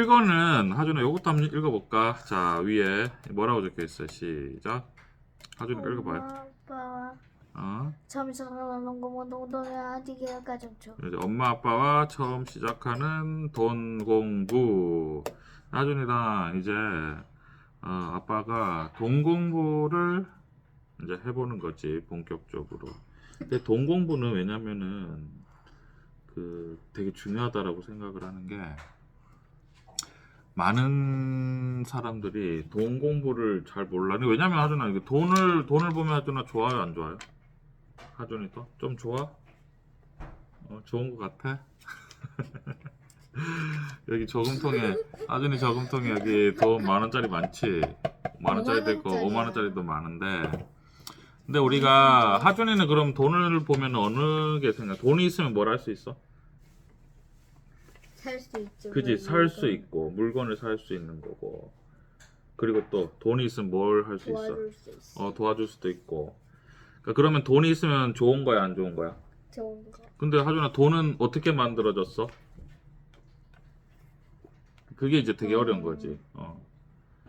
이거는 하준아 요것도 한번 읽어볼까? 자 위에 뭐라고 적혀있어 시작 하준이 읽어봐요 아빠와 어? 처음 시작하는 가정초. 이제 엄마 아빠와 처음 시작하는 돈 공부 하준이랑 이제 어, 아빠가 돈 공부를 이제 해보는 거지 본격적으로 근데 돈 공부는 왜냐면은 그 되게 중요하다라고 생각을 하는 게 많은 사람들이 돈 공부를 잘 몰라. 왜냐면 하준아 이게 돈을 돈을 보면 하준아 좋아요 안 좋아요? 하준이 또 좀 좋아? 어, 좋은 것 같아. 여기 저금통에 하준이 저금통에 여기 돈 만 원짜리 많지. 만 원짜리도 있고 5만 5만 원짜리도 많은데. 근데 우리가 하준이는 그럼 돈을 보면 어느 게 생각? 돈이 있으면 뭘 할 수 있어? 살 수 있죠. 그지 살 수 있고 물건을 살 수 있는 거고 그리고 또 돈이 있으면 뭘 할 수 있어 도와줄 수 있어. 어 도와줄 수도 있고 그러니까 그러면 돈이 있으면 좋은 거야 안 좋은 거야 좋은 거. 근데 하준아 돈은 어떻게 만들어졌어 그게 이제 되게 어려운 거지 어.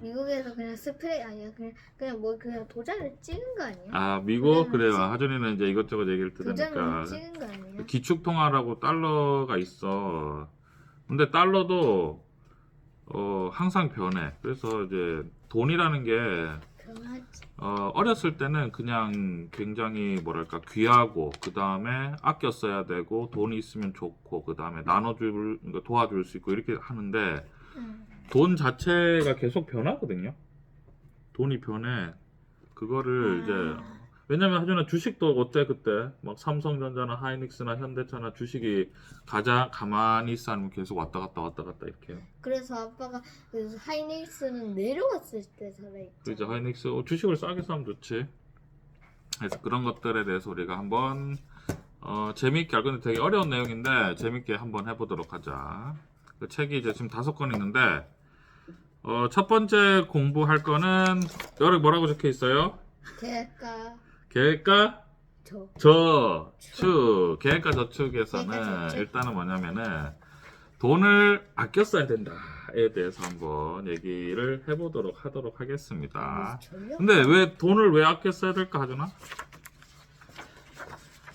미국에서 그냥 스프레이 아니야. 그냥 그냥 뭐 그냥 도장을 찍은 거 아니야? 아 미국 그래요 찍- 하준이는 이제 이것저것 얘기를 들으니까 찍은 거 아니야? 기축통화라고 달러가 있어. 근데 달러도 어, 항상 변해. 그래서 이제 돈이라는 게 변하지. 어, 어렸을 때는 그냥 굉장히 뭐랄까 귀하고 그 다음에 아껴 써야 되고 돈이 있으면 좋고 그 다음에 나눠줄 그러니까 도와줄 수 있고 이렇게 하는데 응. 돈 자체가 계속 변하거든요. 돈이 변해. 그거를 이제 아. 왜냐면 하준아 주식도 어때 그때 막 삼성전자나 하이닉스나 현대차나 주식이 가자 가만히 있어 아니면 계속 왔다 갔다 왔다 갔다 이렇게. 그래서 아빠가 그 하이닉스는 내려왔을 때 살아있죠. 그죠 하이닉스 어, 주식을 싸게 사면 좋지. 그래서 그런 것들에 대해서 우리가 한번 어, 재미있게 알 건데 되게 어려운 내용인데 재밌게 한번 해보도록 하자. 그 책이 이제 지금 다섯 권 있는데 어, 첫 번째 공부할 거는 여기 뭐라고 적혀 있어요? 계획과 계획과 저. 저축 계획과 저축에서는 저축. 일단은 뭐냐면은 돈을 아껴 써야 된다에 대해서 한번 얘기를 해보도록 하도록 하겠습니다. 전혀? 근데 왜 돈을 왜 아껴 써야 될까 하잖아?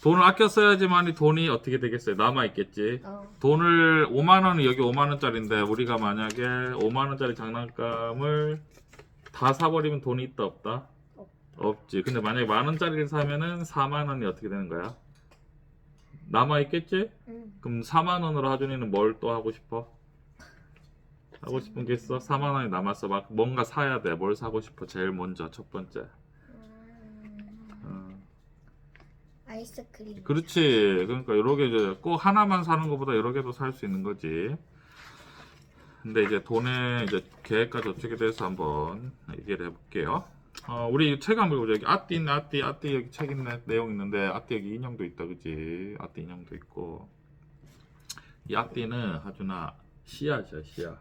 돈을 아껴 써야지만 이 돈이 어떻게 되겠어요? 남아 있겠지. 어. 돈을 5만 원이 여기 5만 원짜리인데 우리가 만약에 5만 원짜리 장난감을 다 사버리면 돈이 있다 없다? 없. 없지. 근데 만약에 만 원짜리를 사면은 4만 원이 어떻게 되는 거야? 남아 있겠지? 응. 그럼 4만 원으로 하준이는 뭘 또 하고 싶어? 하고 싶은 게 있어? 4만 원이 남았어. 막 뭔가 사야 돼. 뭘 사고 싶어? 제일 먼저 첫 번째. 음, 어. 아이스크림. 그렇지. 그러니까 여러 개 이제 꼭 하나만 사는 것보다 여러 개도 살 수 있는 거지. 근데 이제 돈의 이제 계획과 저축에 대해서 한번 얘기를 해볼게요. 어, 우리 책 한번 보자. 여기 아띠, 아띠, 아띠 여기 책 있네 내용 있는데 아띠 여기 인형도 있다, 그지? 아띠 인형도 있고. 이 아띠는 하준아 씨앗이야, 씨앗.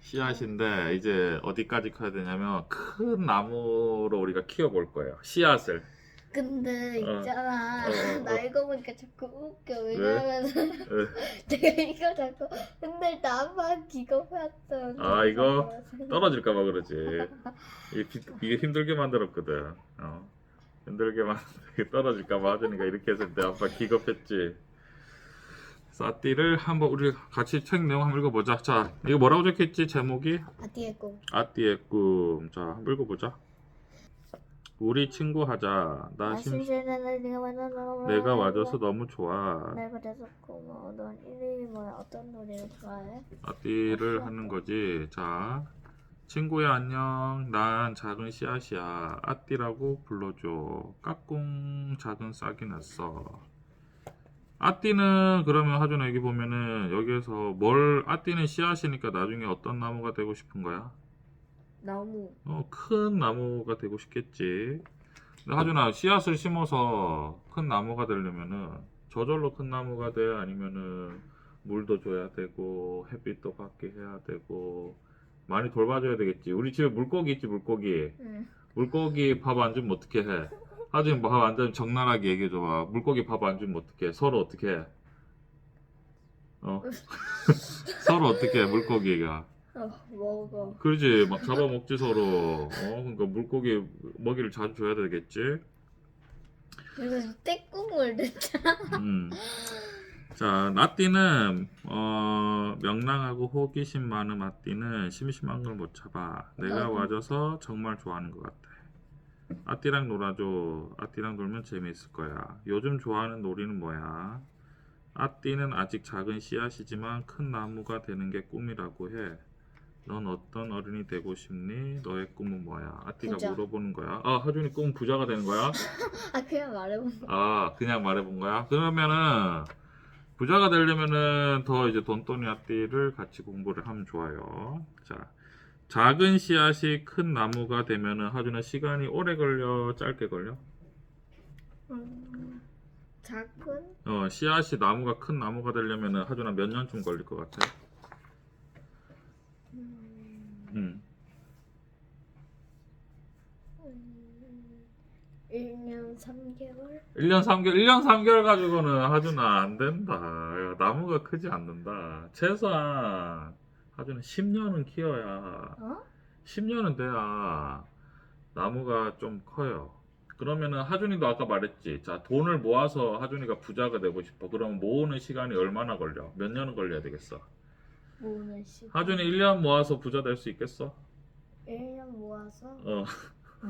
씨앗인데 이제 어디까지 커야 되냐면 큰 나무로 우리가 키워볼 거예요. 씨앗을. 근데 어. 있잖아. 어, 어, 어. 나 이거 보니까 자꾸 웃겨. 왜냐면 에. 내가 이거 자꾸 흔들 때 아빠 기겁했던. 아, 이거? 떨어질까봐 그러지. 이게, 비- 이게 힘들게 만들었거든. 어. 힘들게 만들게 떨어질까봐 하자니까 이렇게 해서 내 아빠 기겁했지. 사띠를 한번 우리 같이 책 내용 한번 읽어보자. 자, 이거 뭐라고 적혀있지? 제목이? 아 뒤에 거. 아띠의 꿈. 자, 한번 읽어보자. 우리 친구 하자. 나아 심, 심심해 내가 만나서 내가 와줘서 너무 좋아. 날 그래서 고마워. 넌 이름이 뭐야? 어떤 노래를 좋아해? 아띠를 하는 거지. 자, 친구야 안녕. 난 작은 씨앗이야. 아띠라고 불러줘. 까꿍 작은 싹이 났어. 아띠는 그러면 하준아 여기 보면은 여기에서 뭘 아띠는 씨앗이니까 나중에 어떤 나무가 되고 싶은 거야? 나무. 어, 큰 나무가 되고 싶겠지. 근데 하준아 씨앗을 심어서 큰 나무가 되려면은 저절로 큰 나무가 돼 아니면은 물도 줘야 되고 햇빛도 받게 해야 되고 많이 돌봐줘야 되겠지. 우리 집에 물고기 있지 물고기. 응. 물고기 밥 안 주면 어떻게 해? 하준이 밥 안 주면 적나라하게 얘기해줘봐. 물고기 밥 안 주면 어떻게 해? 서로 어떻게 해? 어? 서로 어떻게 해 물고기가? 어, 먹어. 그러지 막 잡아먹지 서로 어 그러니까 물고기 먹이를 자주 줘야 되겠지 그래서 떼국물 됐잖아. 음. 자 나띠는 어 명랑하고 호기심 많은 나띠는 심심한 걸못 참아 내가 나도. 와줘서 정말 좋아하는 것 같아 아띠랑 놀아줘 아띠랑 놀면 재미있을 거야 요즘 좋아하는 놀이는 뭐야 아띠는 아직 작은 씨앗이지만 큰 나무가 되는 게 꿈이라고 해. 넌 어떤 어른이 되고 싶니? 너의 꿈은 뭐야? 아띠가 부자. 물어보는 거야. 아, 하준이 꿈 부자가 되는 거야? 아 그냥 말해본 거. 아, 그냥 말해본 거야? 그러면은 부자가 되려면은 더 이제 돈돈이 아띠를 같이 공부를 하면 좋아요. 자, 작은 씨앗이 큰 나무가 되면은 하준은 시간이 오래 걸려, 짧게 걸려? 음, 작은 어, 씨앗이 나무가 큰 나무가 되려면은 하준아 몇 년쯤 걸릴 것 같아? 음, 음. 음, 1년 3개월? 1년 3개월, 1년 3개월 가지고는 하준아 안 된다. 야, 나무가 크지 않는다. 최소한 하준은 10년은 키워야 어? 10년은 돼야 나무가 좀 커요. 그러면은 하준이도 아까 말했지. 자, 돈을 모아서 하준이가 부자가 되고 싶어. 그러면 모으는 시간이 얼마나 걸려? 몇 년은 걸려야 되겠어? 시간. 하준이 1년 모아서 부자 될 수 있겠어? 1년 모아서 어.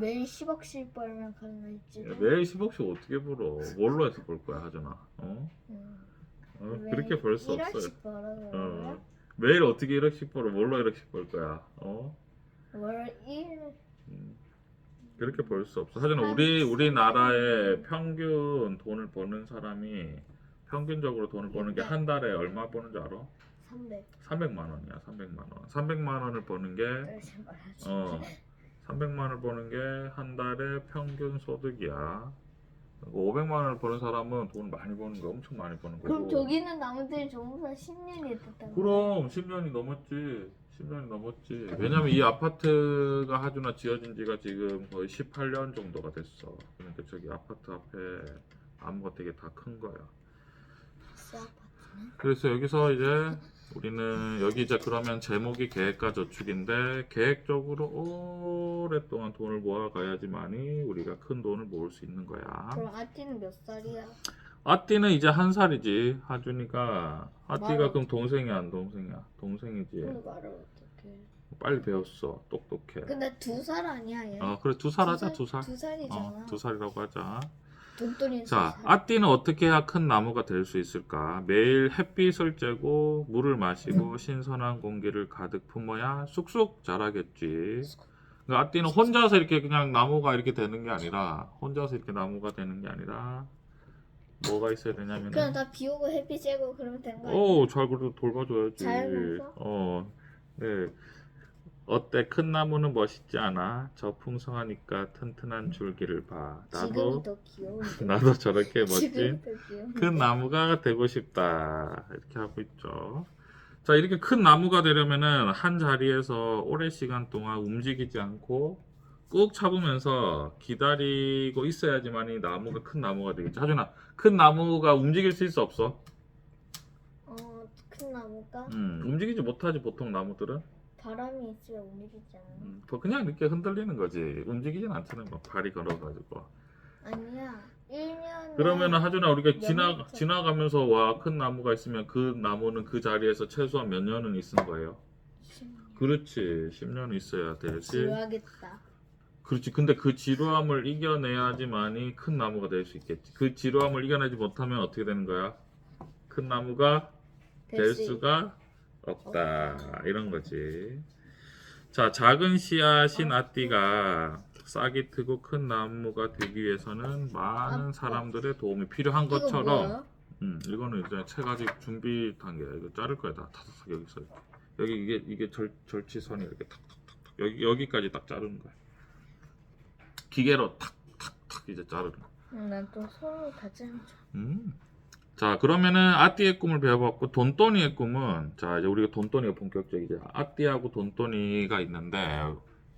매일 10억씩 벌면 가능할지도. 매일 10억씩 어떻게 벌어? 뭘로 해서 벌 거야, 하준아? 어? 음, 어? 매일 그렇게 벌 수 없어요. 1억씩 벌어서 어. 매일 어떻게 1억씩 벌어? 뭘로 1억씩 벌 거야? 어? 월 1, 음. 그렇게 벌 수 없어. 하지만 우리 우리나라의 평균 돈을 버는 사람이 평균적으로 돈을 버는 게 한 달에 얼마 버는 줄 알아? 300. 300만 원이야. 300만 원. 300만 원을 버는 게 그러지 말아야지. 어. 300만 원을 버는 게 한 달에 평균 소득이야. 500만 원을 버는 사람은 돈 많이 버는 거 엄청 많이 버는 거고. 그럼 저기 있는 나무들이 전부 다 10년이 됐다고. 그럼 10년이 넘었지. 10년이 넘었지. 왜냐면 이 아파트가 하주나 지어진 지가 지금 거의 18년 정도가 됐어. 그러니까 저기 아파트 앞에 나무가 되게 다 큰 거야. 스 아파트는? 그래서 여기서 이제 우리는 여기 이제 그러면 제목이 계획과 저축인데 계획적으로 오랫동안 돈을 모아가야지만이 우리가 큰 돈을 모을 수 있는 거야. 그럼 아띠는 몇 살이야? 아띠는 이제 한 살이지. 하준이가 아띠가 말을 그럼 동생이야 안 동생이야? 동생이지. 근데 말을 어떻게? 빨리 배웠어. 똑똑해. 근데 두 살 아니야 얘? 어 그래 두 살 하자 두 살. 두 살이잖아. 어, 두 살이라고 하자. 자, 아띠는 어떻게 해야 큰 나무가 될 수 있을까? 매일 햇빛을 쬐고 물을 마시고 신선한 공기를 가득 품어야 쑥쑥 자라겠지. 그러니까 아띠는 혼자서 이렇게 그냥 나무가 이렇게 되는 게 아니라 혼자서 이렇게 나무가 되는 게 아니라 뭐가 있어야 되냐면 그냥 다 비오고 햇빛 쬐고 그러면 되는 거 아니야? 오, 잘 그래도 돌봐줘야지. 잘? 어, 네. 어때? 큰 나무는 멋있지 않아? 저 풍성하니까 튼튼한 줄기를 봐. 지금이 나도 더 귀여운데. 나도 저렇게 지금이 멋진 더 귀여운데. 큰 나무가 되고 싶다. 이렇게 하고 있죠. 자, 이렇게 큰 나무가 되려면은 한 자리에서 오랜 시간 동안 움직이지 않고 꾹 참으면서 기다리고 있어야지만 이 나무가 큰 나무가 되겠지. 하준아, 큰 나무가 움직일 수 있어 없어? 어, 큰 나무가 음, 움직이지 못하지 보통 나무들은. 바람이 있으면 움직이지 않아. 음, 더 그냥 이렇게 흔들리는 거지. 움직이진 않잖아. 막 발이 걸어가지고. 아니야. 1년. 그러면은 하준아 우리가 몇 지나 년째? 지나가면서 와 큰 나무가 있으면 그 나무는 그 자리에서 최소한 몇 년은 있는 거예요. 그렇지. 10년은 있어야 되지. 지루하겠다. 그렇지. 근데 그 지루함을 이겨내야지만이 큰 나무가 될 수 있겠지. 그 지루함을 이겨내지 못하면 어떻게 되는 거야? 큰 나무가 될 수가 없다. 이런 거지. 자, 작은 씨앗인 아띠가 싹이 트고 큰 나무가 되기 위해서는 많은 아, 사람들의 도움이 필요한 것처럼? 음, 이거는 이제 책 아직 준비 단계야. 이거 자를 거야. 다 타닥 여기서 이렇게. 여기 이게 이게 절 절치선이 이렇게 탁탁탁탁 여기 여기까지 딱 자르는 거야. 기계로 탁탁탁 이제 자르는 거야. 응, 난또 서로 다 짠. 음. 자 그러면은 아띠의 꿈을 배워봤고 돈돈이의 꿈은 자 이제 우리가 돈돈이가 본격적이죠. 아띠하고 돈돈이가 있는데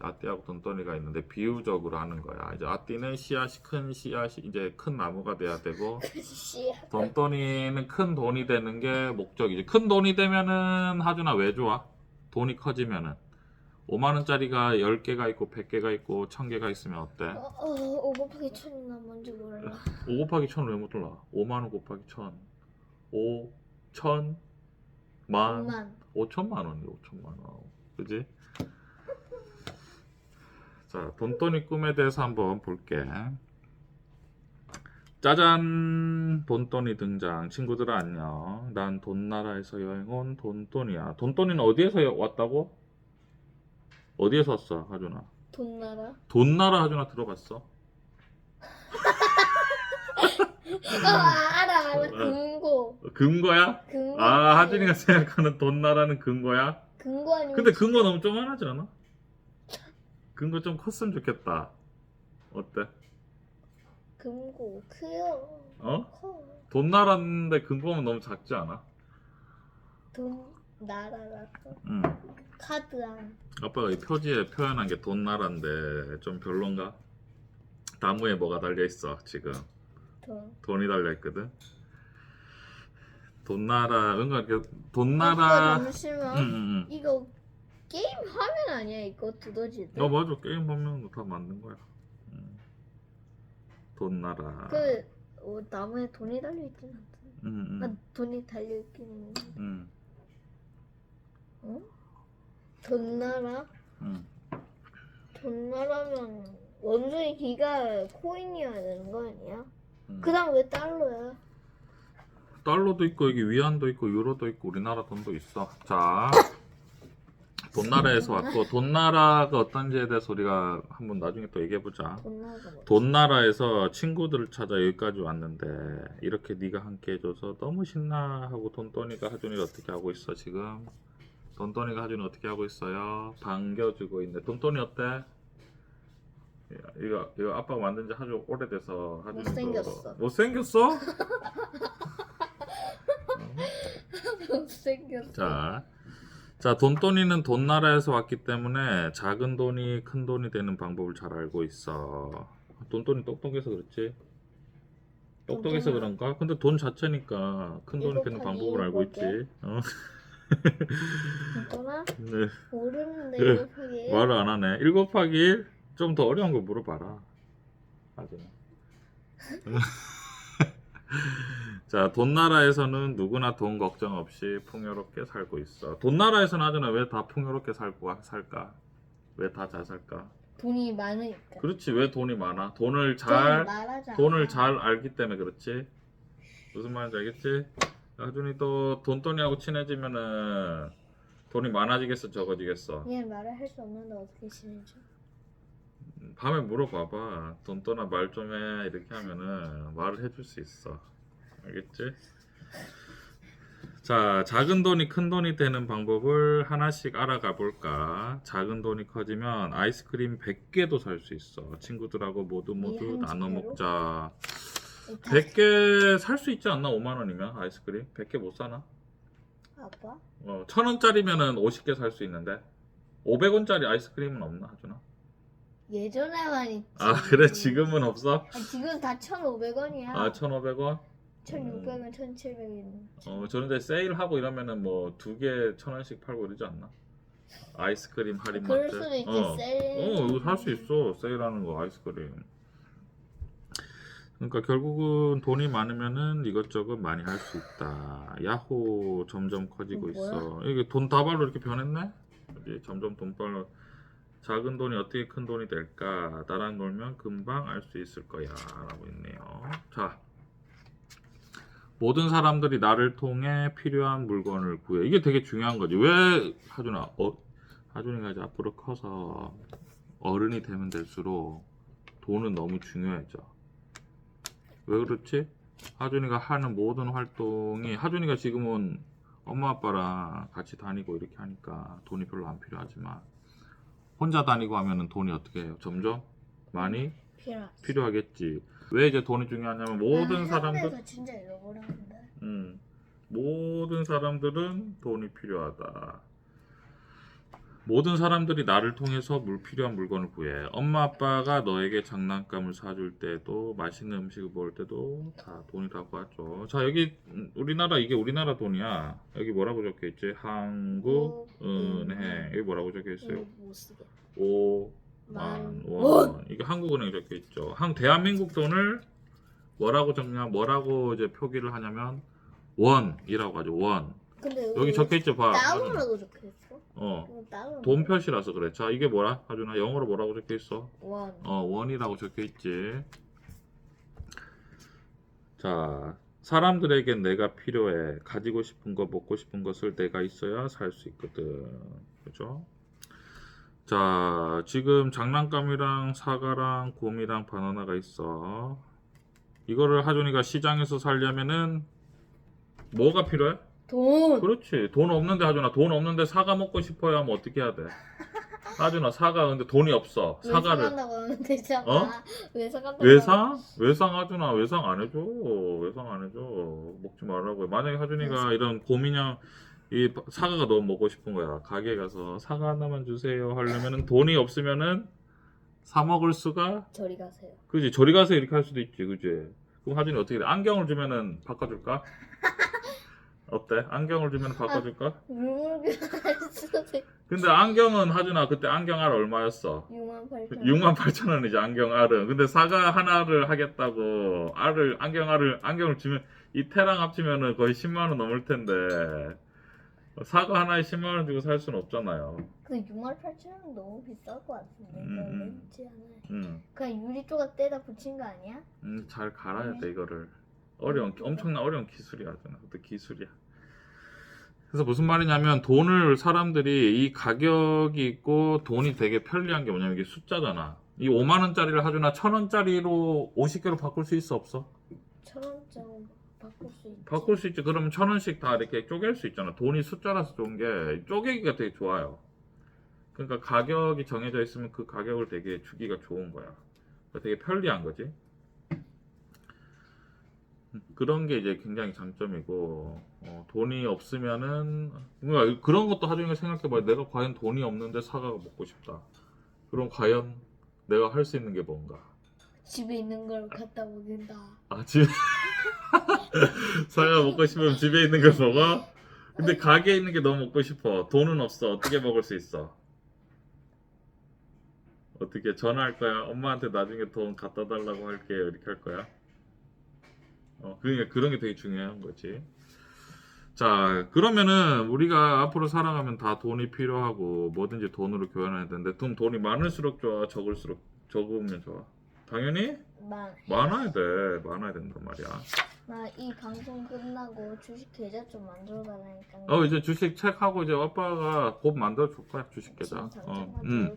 아띠하고 돈돈이가 있는데 비유적으로 하는 거야. 이제 아띠는 씨앗이 큰 씨앗이 이제 큰 나무가 돼야 되고 씨. 돈돈이는 큰 돈이 되는 게 목적이지. 큰 돈이 되면은 하준아 왜 좋아? 돈이 커지면은 5만 원짜리가 10개가 있고 100개가 있고 1000개가 있으면 어때? 어, 어, 5 곱하기 천이 나 뭔지 몰라. 5 곱하기 1000을 왜 못 올라? 5만 원 곱하기 1000 5 1000만 5만. 5천만 원이 5천만 원. 그지? 자, 돈돈이 꿈에 대해서 한번 볼게. 짜잔! 돈돈이 등장. 친구들아 안녕. 난 돈나라에서 여행 온 돈돈이야. 돈돈이는 어디에서 왔다고? 어디에서 왔어, 하준아? 돈 나라? 돈나라 하준아 들어봤어? 어, 알아, 알아. 금고. 근거야? 금고. 아, 하준이가 생각하는 돈나라는 근거야? 금고 아니면 근데 근거 너무 쪼만하지 않아? 근거 좀 컸으면 좋겠다. 어때? 금고 크요. 어? 커. 돈 나라인데 근거면 너무 작지 않아? 돈 나라라서 응. 카드안. 아빠가 이 표지에 표현한 게 돈 나라인데 좀 별론가? 나무에 뭐가 달려 있어 지금 돈. 돈이 달려 있거든. 돈 나라 뭔가 이렇게 돈 아빠 나라. 잠시만. 응, 응, 응. 이거 게임 화면 아니야 이거 두더지. 어 맞아 게임 보면 다 만든 거야. 응. 돈 나라. 그 어, 나무에 돈이 달려 있긴 한데. 응, 아, 응, 돈이 달려 있긴 있는데. 응, 어? 돈 나라? 응. 돈 나라면 원숭이 귀가 코인이어야 되는 거 아니야? 응. 그다음 왜 달러야? 달러도 있고 여기 위안도 있고 유로도 있고 우리나라 돈도 있어. 자, 돈나라에서 왔고 돈나라가 어떤지에 대해서 우리가 한번 나중에 또 얘기해 보자. 돈? 돈나라에서 친구들을 찾아 여기까지 왔는데 이렇게 네가 함께 해줘서 너무 신나 하고 돈돈이가 하준이를 어떻게 하고 있어 지금? 돈돈이가 하준이 어떻게 하고 있어요? 반겨주고 있네. 돈돈이 어때? 야, 이거 이거 아빠가 만든 지 아주 오래돼서 하준이도 못생겼어. 못생겼어? 못생겼어. 자, 자 돈돈이는 돈 나라에서 왔기 때문에 작은 돈이 큰 돈이 되는 방법을 잘 알고 있어. 돈돈이 똑똑해서 그렇지? 똑똑해서. 그런가? 근데 돈 자체니까 큰 돈이 되는 방법을 알고 있지. 어? 돈아 네, 모르는데 네. 이거 그게 말을 안 하네. 1 곱하기 1? 좀 더 어려운 거 물어봐라. 하지마. 자, 돈나라에서는 누구나 돈 걱정 없이 풍요롭게 살고 있어. 돈나라에서는 하잖아. 왜 다 풍요롭게 살고 살까? 왜 다 잘 살까? 돈이 많으니까. 그렇지. 왜 돈이 많아? 돈을 잘. 돈을 잘 알기 때문에 그렇지. 무슨 말인지 알겠지? 하준이 또 돈돈이하고 친해지면은 돈이 많아지겠어, 적어지겠어? 얘 말을 할 수 없는데 어떻게 지내죠? 밤에 물어봐봐. 돈돈아 말 좀 해. 이렇게 하면은 말을 해줄 수 있어. 알겠지? 자, 작은 돈이 큰 돈이 되는 방법을 하나씩 알아가 볼까? 작은 돈이 커지면 아이스크림 100개도 살 수 있어. 친구들하고 모두 모두 한 나눠 집에로? 먹자. 이 다- 100개 살 수 있지 않나? 5만 원이면 아이스크림? 100개 못 사나? 아빠? 어, 1000원짜리면은 50개 살 수 있는데 500원짜리 아이스크림은 없나? 하준아? 예전에만 있지. 아, 그래 지금은 없어? 아, 지금 다 1,500원이야. 아, 1,500원? 1,600원, 1,700원. 어, 저런데 세일하고 이러면은 뭐 두 개 천 원씩 팔고 이러지 않나? 아이스크림 할인 그럴 마트. 수도 있지. 어. 세일. 어, 이거 살 수 있어. 세일하는 거 아이스크림. 그러니까 결국은 돈이 많으면은 이것저것 많이 할 수 있다. 야호 점점 커지고 뭐야? 있어. 이게 돈 다발로 이렇게 변했네? 그지? 점점 돈발로 작은 돈이 어떻게 큰 돈이 될까? 나랑 놀면 금방 알 수 있을 거야. 라고 있네요. 자. 모든 사람들이 나를 통해 필요한 물건을 구해. 이게 되게 중요한 거지. 왜 하준아? 어, 하준이가 이제 앞으로 커서 어른이 되면 될수록 돈은 너무 중요해져. 왜 그렇지? 하준이가 하는 모든 활동이 하준이가 지금은 엄마 아빠랑 같이 다니고 이렇게 하니까 돈이 별로 안 필요하지만 혼자 다니고 하면은 돈이 어떻게 해요? 점점 많이 필요. 필요하겠지. 왜 이제 돈이 중요하냐면 모든 아, 사람들 한국에서 진짜 잃어버렸는데. 음, 모든 사람들은 돈이 필요하다. 모든 사람들이 나를 통해서 물 필요한 물건을 구해. 엄마 아빠가 너에게 장난감을 사줄 때도 맛있는 음식을 먹을 때도 다 돈이라고 하죠. 자 여기 음, 우리나라 이게 우리나라 돈이야. 여기 뭐라고 적혀 있지? 한국 은행 여기 뭐라고 적혀 있어요? 이거 못 쓰게. 5만 만 원. 이게 한국은행 적혀 있죠. 한 대한민국 돈을 뭐라고 적냐? 뭐라고 이제 표기를 하냐면 원이라고 하죠. 원. 근데 여기 적혀 있죠. 봐. 따로라고 적혀 있어. 어. 돈 표시라서 그래. 자, 이게 뭐라? 하준아, 영어로 뭐라고 적혀 있어? 원. 어, 원이라고 적혀 있지. 자, 사람들에겐 내가 필요해. 가지고 싶은 거, 먹고 싶은 것을 내가 있어야 살 수 있거든. 그죠? 자, 지금 장난감이랑 사과랑 곰이랑 바나나가 있어. 이거를 하준이가 시장에서 살려면은 뭐가 필요해? 돈. 그렇지. 돈 없는데 하준아, 돈 없는데 사과 먹고 싶어야 하면 어떻게 해야 돼? 하준아, 사과 근데 돈이 없어. 왜 사과를 사간다고 하면 되잖아. 어? 왜 사간다고? 외상? 외상 하준아, 외상 안 해줘. 외상 안 해줘. 먹지 말라고. 해. 만약에 하준이가 이런 곰인형 이 사과가 너무 먹고 싶은 거야. 가게에 가서 사과 하나만 주세요 하려면은 돈이 없으면은 사 먹을 수가 저리 가세요. 그지 저리 가서 이렇게 할 수도 있지 그지 그럼 하준이 어떻게 돼 안경을 주면은 바꿔줄까 어때? 안경을 주면 바꿔줄까? 물물교 할 수도 있 근데 안경은 하준아 그때 안경 알 얼마였어? 6만 8천. 6만 8천 원이지 안경 알은. 근데 사과 하나를 하겠다고 알을 안경 알을 안경을 주면 이 테랑 합치면은 거의 10만 원 넘을 텐데. 사과 하나에 10만 원 주고 살 수는 없잖아요. 근데 6만 8천 원 너무 비쌀 것 같은데. 음, 음. 있지 않아요? 음, 그냥 유리 조각 떼다 붙인 거 아니야? 음, 잘 갈아야 돼 이거를. 어려운 엄청난 어려운 기술이야 하준아. 그때 기술이야 그래서 무슨 말이냐면 돈을 사람들이 이 가격이 있고 돈이 되게 편리한 게 뭐냐면 이게 숫자잖아 이 5만 원짜리를 하준아 천 원짜리로 50개로 바꿀 수 있어 없어? 천 원짜리 바꿀 수 있지. 바꿀 수 있지. 그러면 천 원씩 다 이렇게 쪼갤 수 있잖아. 돈이 숫자라서 좋은 게 쪼개기가 되게 좋아요. 그러니까 가격이 정해져 있으면 그 가격을 되게 주기가 좋은 거야. 그러니까 되게 편리한 거지. 그런 게 이제 굉장히 장점이고 어, 돈이 없으면은 그러니까 그런 것도 하중에 생각해봐요. 내가 과연 돈이 없는데 사과가 먹고 싶다. 그럼 과연 내가 할 수 있는 게 뭔가? 집에 있는 걸 갖다 먹는다. 아 집에 사과 먹고 싶으면 집에 있는 걸 먹어? 근데 가게에 있는 게 너무 먹고 싶어 돈은 없어 어떻게 먹을 수 있어? 어떻게 전화할 거야? 엄마한테 나중에 돈 갖다 달라고 할게 이렇게 할 거야? 어 그러니까 그런 게 되게 중요한 거지. 자 그러면은 우리가 앞으로 살아가면 다 돈이 필요하고 뭐든지 돈으로 교환해야 되는데 돈 돈이 많을수록 좋아 적을수록 적으면 좋아? 당연히? 나, 많아야 돼. 많아야 된단 말이야. 나이 방송 끝나고 주식 계좌 좀 만들어 달라니까. 어 이제 주식 책하고 이제 아빠가 곧 만들어 줄 거야 주식 계좌. 지금 어, 당장 음.